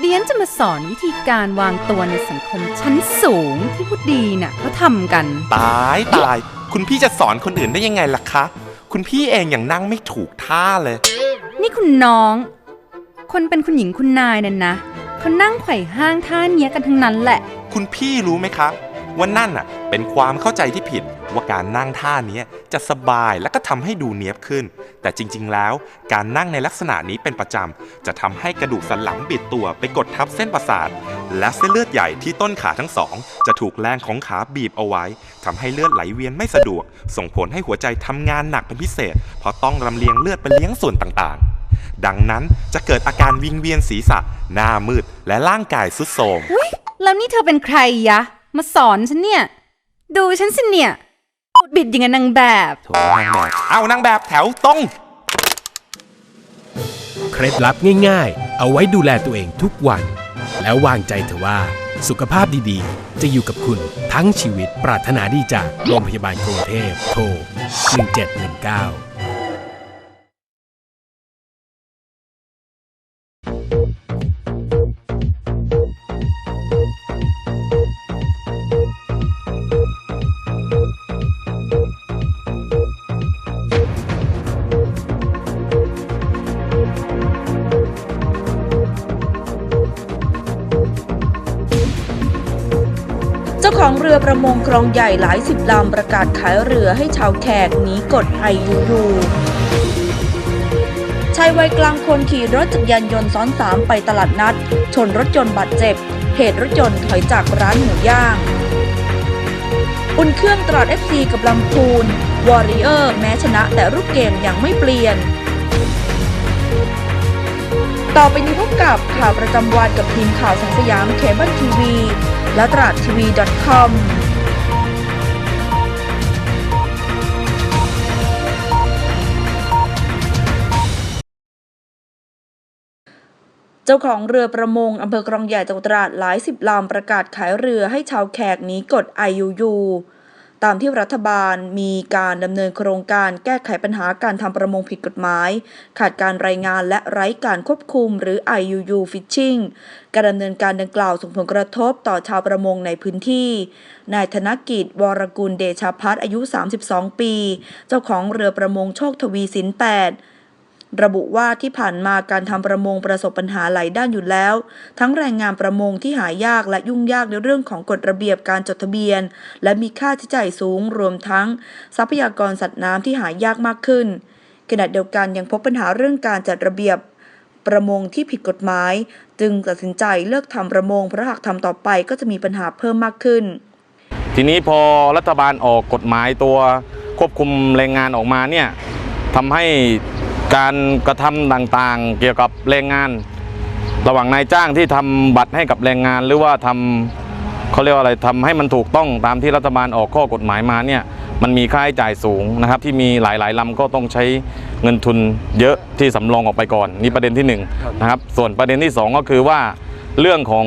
เดียนจะมาสอนวิธีการวางตัวในสังคมชั้นสูงที่ผู้ดีน่ะเขาทำกัน ตายตาย คุณพี่จะสอนคนอื่นได้ยังไงล่ะคะ คุณพี่เองอย่างนั่งไม่ถูกท่าเลย นี่คุณน้อง คนเป็นคุณหญิงคุณนายนั่นนะเขานั่งไขว่ห้างท่าเนี้ยกันทั้งนั้นแหละ คุณพี่รู้ไหมครับว่านั่นน่ะ เป็นความเข้าใจที่ผิดว่าการนั่งท่าเนี้ยจะสบายและก็ทำให้ดูเนียบขึ้น แต่จริงๆ แล้วการนั่งในลักษณะนี้เป็นประจำ จะทำให้กระดูกสันหลังบิดตัวไปกดทับเส้นประสาท และเส้นเลือดใหญ่ที่ต้นขาทั้งสอง จะถูกแรงของขาบีบเอาไว้ทำให้เลือดไหลเวียนไม่สะดวก ส่งผลให้หัวใจทำงานหนักเป็นพิเศษ เพราะต้องลำเลียงเลือดไปเลี้ยงส่วนต่างๆ ดังนั้นจะเกิดอาการวิงเวียนศีรษะ หน้ามืด และร่างกายสุดโทรมแล้วนี่เธอเป็นใครยะ มาสอนฉันเนี่ย ดูฉันสิเนี่ย บิดอย่างกับนางแบบ โถนางแบบ เอานางแบบแถวตรง เคล็ดลับง่ายๆ เอาไว้ดูแลตัวเองทุกวัน แล้ววางใจเถอะว่า สุขภาพดีๆ จะอยู่กับคุณทั้งชีวิตปรารถนาดีจากโรงพยาบาลกรุงเทพโทร1719 ประมงครองใหญ่หลายสิบลำประกาศขายเรือให้ชาวแขกหนีกฎไอยูยูชายวัยกลางคนขี่รถจักรยานยนต์ซ้อนสามไปตลาดนัด ชนรถยนต์บาดเจ็บ เหตุรถยนต์ถอยจากร้านหมูย่าง อุ่นเครื่องตราด FC กับลำพูนวอริเออร์แม้ชนะแต่รูปเกมยังไม่เปลี่ยน ต่อไปนี้พบกับข่าวประจำวันกับทีมข่าวสังสยามเคเบิลทีวี และตลาดทีวี .com เจ้าของเรือประมงอำเภอกรองใหญ่จังหวัดตราดหลายสิบลำประกาศขายเรือให้ชาวแขกนี้กด IUU ตามที่รัฐบาลมีการดำเนินโครงการแก้ไขปัญหาการทำประมงผิดกฎหมาย ขาดการรายงานและไร้การควบคุมหรือ IUU Fishing การดำเนินการดังกล่าวส่งผลกระทบต่อชาวประมงในพื้นที่ นายธนกิจ วรกุลเดชาพัฒอายุ 32 ปี เจ้าของเรือประมงโชคทวีสิน8 ระบุว่าที่ผ่านมาการทำประมงประสบปัญหาหลายด้านอยู่แล้ว ทั้งแรงงานประมงที่หายากและยุ่งยากในเรื่องของกฎระเบียบการจดทะเบียน และมีค่าใช้จ่ายสูงรวมทั้ง ทรัพยากรสัตว์น้ำที่หายากมากขึ้น ขณะเดียวกันยังพบปัญหาเรื่องการจัดระเบียบประมงที่ผิดกฎหมาย จึงตัดสินใจเลิกทำประมงเพราะหากทำต่อไปก็จะมีปัญหาเพิ่มมากขึ้น ทีนี้พอรัฐบาลออกกฎหมายตัวควบคุมแรงงานออกมาเนี่ยทำให้ การกระทำต่างๆ เกี่ยวกับแรงงาน ระหว่างนายจ้างที่ทำบัตรให้กับแรงงาน หรือว่าทำเขาเรียกว่าอะไรทำให้มันถูกต้องตามที่รัฐบาลออกข้อกฎหมายมาเนี่ยมันมีค่าใช้จ่ายสูงนะครับ ที่มีหลายๆลำก็ต้องใช้เงินทุนเยอะที่สำรองออกไปก่อน นี่ประเด็นที่หนึ่งนะครับส่วนประเด็นที่สองก็คือว่าเรื่องของ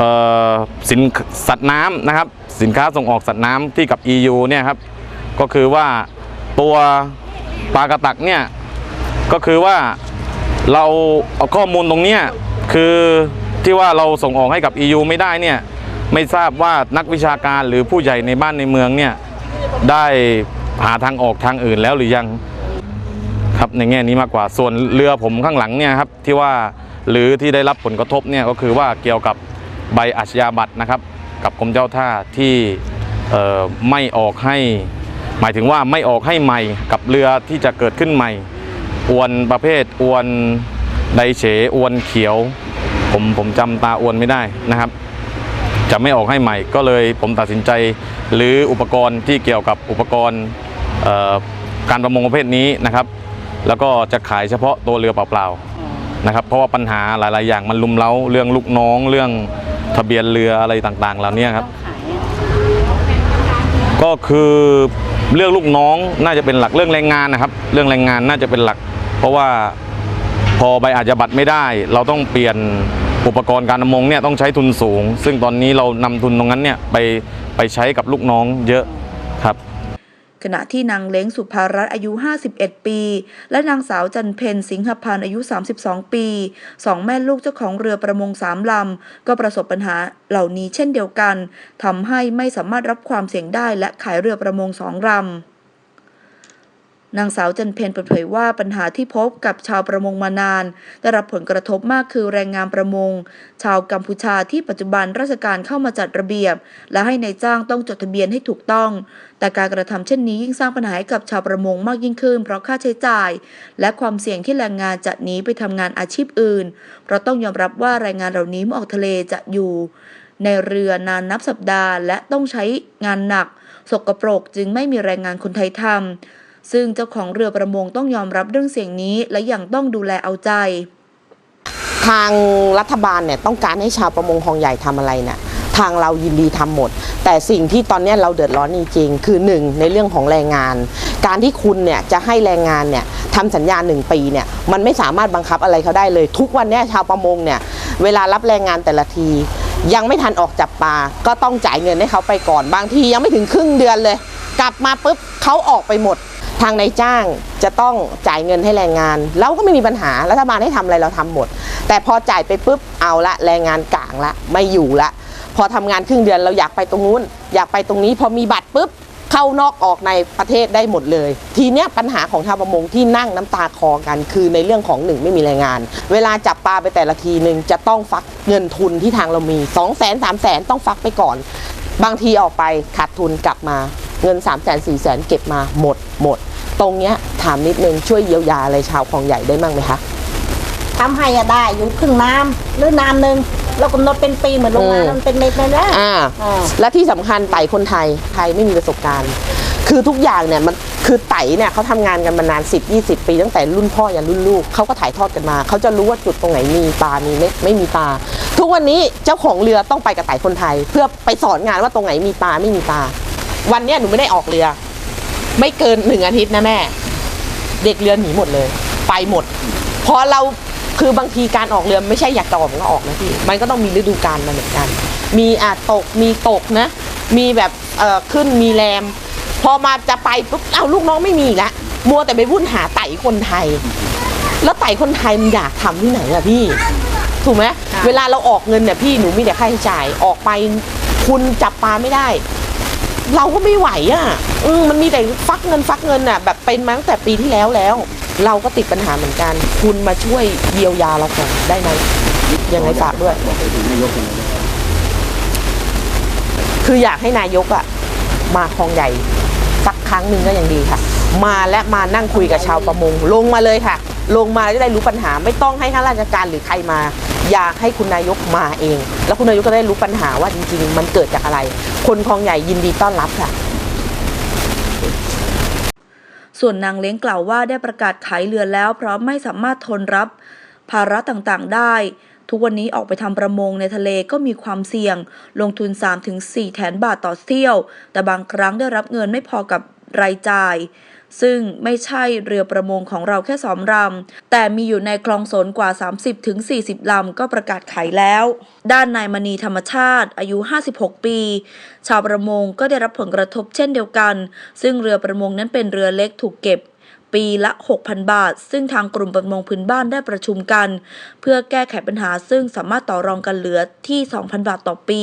ออสินสัตว์น้ำนะครับ สินค้าส่งออกสัตว์น้ำที่กับ EU เนี่ยครับก็คือว่าตัว ปลากระตักเนี่ยก็คือว่าเราเอาข้อมูลตรงเนี้ยคือที่ว่าเราส่งออกให้กับ EU ไม่ได้เนี่ยไม่ทราบว่านักวิชาการหรือผู้ใหญ่ในบ้านในเมืองเนี่ยได้หาทางออกทางอื่นแล้วหรือยังครับในแง่นี้มากกว่าส่วนเรือผมข้างหลังเนี่ยครับที่ว่าหรือที่ได้รับผลกระทบเนี่ยก็คือว่าเกี่ยวกับใบอาชญาบัตรนะครับ กับกรมเจ้าท่าที่ไม่ออกให้ หมายถึงว่าไม่ออกให้ใหม่กับเรือที่จะเกิดขึ้นใหม่ อวนประเภทอวนไดเฉอวนเขียว ผมผมจำตาอวนไม่ได้นะครับ จะไม่ออกให้ใหม่ ก็เลยผมตัดสินใจหรืออุปกรณ์ที่เกี่ยวกับอุปกรณ์การประมงประเภทนี้นะครับ แล้วก็จะขายเฉพาะตัวเรือเปล่าๆนะครับ เพราะว่าปัญหาหลาย ๆ อย่างมันลุมเล้าเรื่องลูกน้อง เรื่องทะเบียนเรืออะไรต่างๆ เหล่านี้ครับ ก็คือ เรื่องลูกน้องน่าจะเป็นหลักเรื่องแรงงานนะครับ เรื่องแรงงานน่าจะเป็นหลัก เพราะว่าพอใบอาชญาบัตรไม่ได้ เราต้องเปลี่ยนอุปกรณ์การนำมงเนี่ยต้องใช้ทุนสูง ซึ่งตอนนี้เรานำทุนตรงนั้นเนี่ยไปไปใช้กับลูกน้องเยอะครับ ขณะที่นางเล้งสุภารัตน์อายุ 51 ปี และนางสาวจันเพนสิงหพันธ์อายุ 32 ปีสองแม่ลูกเจ้าของเรือประมงสามลำ ก็ประสบปัญหาเหล่านี้เช่นเดียวกันทำให้ไม่สามารถรับความเสี่ยงได้และขายเรือประมงสองลำ นางสาวจันเพนเปิดเผยว่าปัญหาที่พบกับชาวประมงมานาน ได้รับผลกระทบมากคือแรงงานประมง ชาวกัมพูชาที่ปัจจุบันราชการเข้ามาจัดระเบียบ และให้ในายจ้างต้องจดทะเบียนให้ถูกต้อง แต่การกระทำเช่นนี้ยิ่งสร้างปัญหาให้กับชาวประมงมากยิ่งขึ้น เพราะค่าใช้จ่าย และความเสี่ยงที่แรงงานจะหนีไปทำงานอาชีพอื่น เพราะต้องยอมรับว่าแรงงานเหล่านี้เมื่อออกทะเลจะอยู่ ในเรือนานนับสัปดาห์ และต้องใช้งานหนัก สกปรกจึงไม่มีแรงงานคนไทยทำ ซึ่งเจ้าของเรือประมงต้องยอมรับเรื่องเสียงนี้ และยังต้องดูแลเอาใจ ทางรัฐบาลเนี่ยต้องการให้ชาวประมงคลองใหญ่ทำอะไรเนี่ยทางเรายินดีทำหมด แต่สิ่งที่ตอนนี้เราเดือดร้อนจริงๆคือหนึ่งในเรื่องของแรงงาน การที่คุณเนี่ยจะให้แรงงานเนี่ยทำสัญญาหนึ่งปีเนี่ยมันไม่สามารถบังคับอะไรเขาได้เลย ทุกวันนี้ชาวประมงเนี่ยเวลารับแรงงานแต่ละที ยังไม่ทันออกจับปลาก็ต้องจ่ายเงินให้เขาไปก่อน บางทียังไม่ถึงครึ่งเดือนเลย กลับมาปุ๊บเขาออกไปหมด ทางนายจ้างจะต้องจ่ายเงินให้แรงงาน เราก็ไม่มีปัญหารัฐบาลให้ทำอะไรเราทำหมด แต่พอจ่ายไปปุ๊บเอาละแรงงานกลางละไม่อยู่ละ พอทำงานครึ่งเดือนเราอยากไปตรงนู้น อยากไปตรงนี้พอมีบัตรปุ๊บเข้านอกออกในประเทศได้หมดเลย ทีเนี้ยปัญหาของชาวประมงที่นั่งน้ำตาคอกัน คือในเรื่องของหนึ่งไม่มีแรงงาน เวลาจับปลาไปแต่ละทีหนึ่งจะต้องฟักเงินทุนที่ทางเรามี2 0 0 0 0 0 3 0 0 0 0ต้องฟักไปก่อน บางทีออกไปขาดทุนกลับมาเงิน3 0 0 0 0 0 4 0 0 0 0 เก็บมาหมดหมด ตรงเนี้ยถามนิดนึงช่วยเยียวยาอะไรชาวคลองใหญ่ได้มั้งไหมคะ ทำให้อะได้อยู่ครึ่งน้ำหรือน้ำหนึ่งเรากำหนดเป็นปีเหมือนโรงงานอืม มันเป็นเม็ดเลยนะ อ่า อ่า และที่สำคัญไต่คนไทยไทยไม่มีประสบการณ์ คือทุกอย่างเนี่ยมันคือไต่เนี่ยเขาทำงานกันมานาน 10 20 ปีตั้งแต่รุ่นพ่อยันรุ่นลูกเขาก็ถ่ายทอดกันมา เขาจะรู้ว่าจุดตรงไหนมีปลามีไม่ไม่มีปลาทุกวันนี้เจ้าของเรือต้องไปกับไต่คนไทย เพื่อไปสอนงานว่าตรงไหนมีปลาไม่มีปลาวันเนี้ยหนูไม่ได้ออกเรือ ไม่เกินหนึ่งอาทิตย์นะแม่ เด็กเรือหนีหมดเลย ไปหมดพอเราคือบางทีการออกเรือไม่ใช่อยากจะออกมันก็ออกนะพี่มันก็ต้องมีฤดูกาลมาเหมือนกัน มีอาจตกมีตกนะ มีแบบเอ่อขึ้นมีแรม พอมาจะไปปุ๊บเอ้าลูกน้องไม่มีละมัวแต่ไปวุ่นหาไต่คนไทย แล้วไต่คนไทยมันอยากทำที่ไหนอะพี่ถูกไหมเวลาเราออกเงินเนี่ยพี่หนูมีแต่ค่าใช้จ่ายออกไปคุณจับปลาไม่ได้ เราก็ไม่ไหวอะอืมมันมีแต่ฟักเงินฟักเงินอะ แบบเป็นมาตั้งแต่ปีที่แล้วแล้ว เราก็ติดปัญหาเหมือนกัน คุณมาช่วยเยียวยาเราก่อนได้ไหมยังไงฝากด้วยคืออยากให้นายกอะมาคลองใหญ่สักครั้งหนึ่งก็ยังดีค่ะ มาและมานั่งคุยกับชาวประมง ลงมาเลยค่ะ ลงมาจะได้รู้ปัญหาไม่ต้องให้ข้าราชการหรือใครมา อยากให้คุณนายกมาเอง แล้วคุณนายกก็ได้รู้ปัญหาว่าจริง ๆ มันเกิดจากอะไร คนคลองใหญ่ยินดีต้อนรับค่ะส่วนนางเล้งกล่าวว่าได้ประกาศขายเรือแล้วเพราะไม่สามารถทนรับ ภาระต่างๆได้ ทุกวันนี้ออกไปทำประมงในทะเลก็มีความเสี่ยง ลงทุน 3-4 แสนบาทต่อเที่ยว แต่บางครั้งได้รับเงินไม่พอกับรายจ่าย ซึ่งไม่ใช่เรือประมงของเราแค่สองลำ แต่มีอยู่ในคลองสนกว่า 30-40 ลำ ก็ประกาศขายแล้ว ด้านนายมณีธรรมชาติ อายุ 56 ปี ชาวประมงก็ได้รับผลกระทบเช่นเดียวกัน ซึ่งเรือประมงนั้นเป็นเรือเล็กถูกเก็บปีละ 6,000 บาท ซึ่งทางกลุ่มประมงพื้นบ้านได้ประชุมกัน เพื่อแก้ไขปัญหาซึ่งสามารถต่อรองกันเหลือที่ 2,000 บาทต่อปี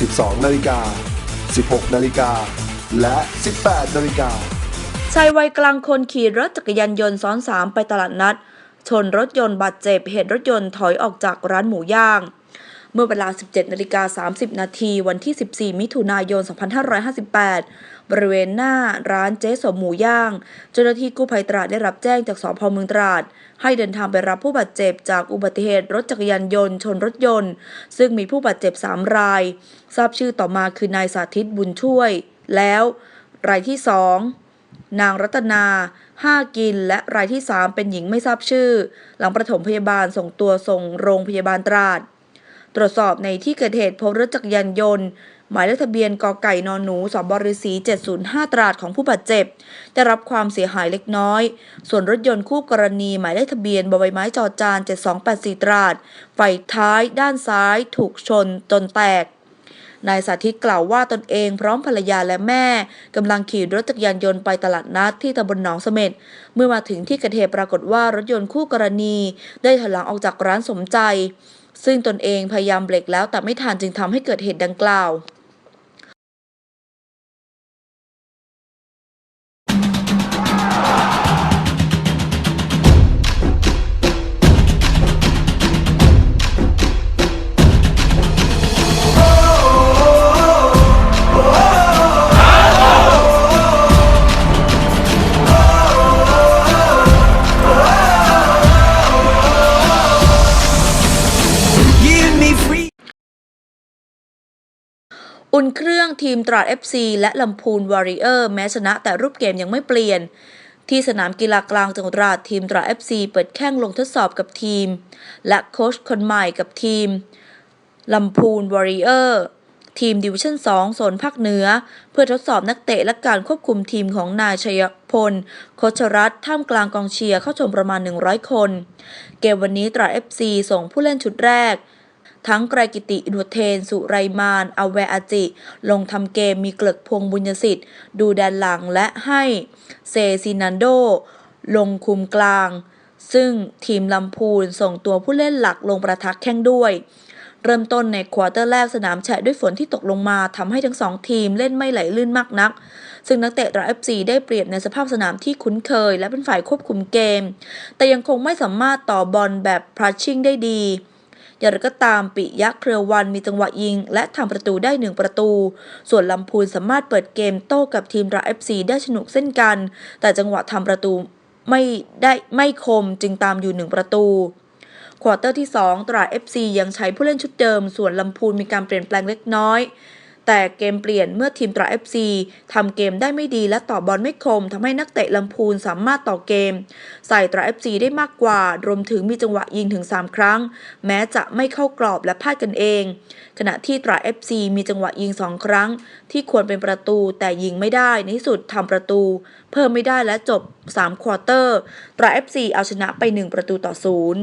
12 นาฬิกา 16 นาฬิกา และ 18 นาฬิกาชายวัยกลางคนขี่รถจักรยานยนต์ซ้อนสามไปตลาดนัด ชนรถยนต์บาดเจ็บเหตุรถยนต์ถอยออกจากร้านหมูย่าง เมื่อเวลา 17นาฬิกา30 นาทีวันที่ 14 มิถุนายน 2558 บริเวณหน้าร้านเจ๊สมหมูย่าง เจ้าหน้าที่กู้ภัยตราดได้รับแจ้งจากสพเมืองตราด ให้เดินทางไปรับผู้บาดเจ็บจากอุบัติเหตุรถจักรยานยนต์ ชนรถยนต์ ซึ่งมีผู้บาดเจ็บ 3 ราย ทราบชื่อต่อมาคือนายสาธิตบุญช่วย แล้ว รายที่2นางรัตนาห้ากิน และรายที่ 3 เป็นหญิงไม่ทราบชื่อ หลังประถมพยาบาลส่งตัวส่งโรงพยาบาลตราด ตรวจสอบในที่เกิดเหตุพบรถจักรยานยนต์ หมายเลขทะเบียนกไก่นอนหนูสบริษี705 ตราดของผู้บาดเจ็บ ได้รับความเสียหายเล็กน้อย ส่วนรถยนต์คู่กรณีหมายเลขทะเบียนบใบไม้จอจาน 7284 ตราดไฟท้ายด้านซ้าย ถูกชนจนแตกนายสาธิตกล่าวว่าตนเองพร้อมภรรยาและแม่กำลังขี่รถจักรยานยนต์ไปตลาดนัดที่ตำบลหนองเสม็ดเมื่อมาถึงที่เกิดเหตุปรากฏว่ารถยนต์คู่กรณี ได้ถอยหลังออกจากร้านสมใจ ซึ่งตนเองพยายามเบรกแล้วแต่ไม่ทันจึงทำให้เกิดเหตุดังกล่าว อุ่นเครื่องทีมตราด FC และลำพูนวอริเออร์แม้ชนะแต่รูปเกมยังไม่เปลี่ยน ที่สนามกีฬากลางจังหวัดตราดทีมตราด FC เปิดแข่งลงทดสอบกับทีม และโค้ชคนใหม่กับทีมลำพูนวอริเออร์ทีมดิวิชั่น 2 โซนภาคเหนือ เพื่อทดสอบนักเตะและการควบคุมทีมของนายชัยพล โคชรัตท่ามกลางกองเชียร์เข้าชมประมาณ 100 คน เกมวันนี้ตราด FC ส่งผู้เล่นชุดแรก ทั้งไกรกิติอินวเทน สุไรมานอเวอาจิ ลงทำเกมมีเกลึกพวงบุญสิทธิ์ ดูแดนหลังและให้เซซินันโด ลงคุมกลาง ซึ่งทีมลำพูนส่งตัวผู้เล่นหลักลงประทักแข้งด้วยเริ่มต้นในควอเตอร์แรกสนามแฉะด้วยฝนที่ตกลงมาทำให้ทั้งสองทีมเล่นไม่ไหลลื่นมากนัก ซึ่งนักเตะตราเอฟซีได้เปรียบในสภาพสนามที่คุ้นเคย และเป็นฝ่ายควบคุมเกม แต่ยังคงไม่สามารถต่อบอลแบบพรัชชิ่งได้ดี อย่างไรก็ตามปิยะเครือวันมีจังหวะยิง และทำประตูได้หนึ่งประตู ส่วนลำพูนสามารถเปิดเกมโต้กับทีมราเอฟซีได้สนุกเส้นกัน แต่จังหวะทำประตูไม่ได้ไม่คมจึงตามอยู่หนึ่งประตูควอเตอร์ที่ 2 ตรา FC ยังใช้ผู้เล่นชุดเดิม ส่วนลำพูนมีการเปลี่ยนแปลงเล็กน้อย แต่เกมเปลี่ยนเมื่อทีมตรา FC ทำเกมได้ไม่ดีและต่อบอลไม่คมทำให้นักเตะลำพูนสามารถต่อเกม ใส่ตรา FC ได้มากกว่า รวมถึงมีจังหวะยิงถึง 3 ครั้ง แม้จะไม่เข้ากรอบและพลาดกันเอง ขณะที่ตรา FC มีจังหวะยิง 2 ครั้ง ที่ควรเป็นประตูแต่ยิงไม่ได้ในที่สุดทำประตู เพิ่มไม่ได้และจบ3ควอเตอร์ตรา FC เอาชนะไป 1 ประตูต่อศูนย์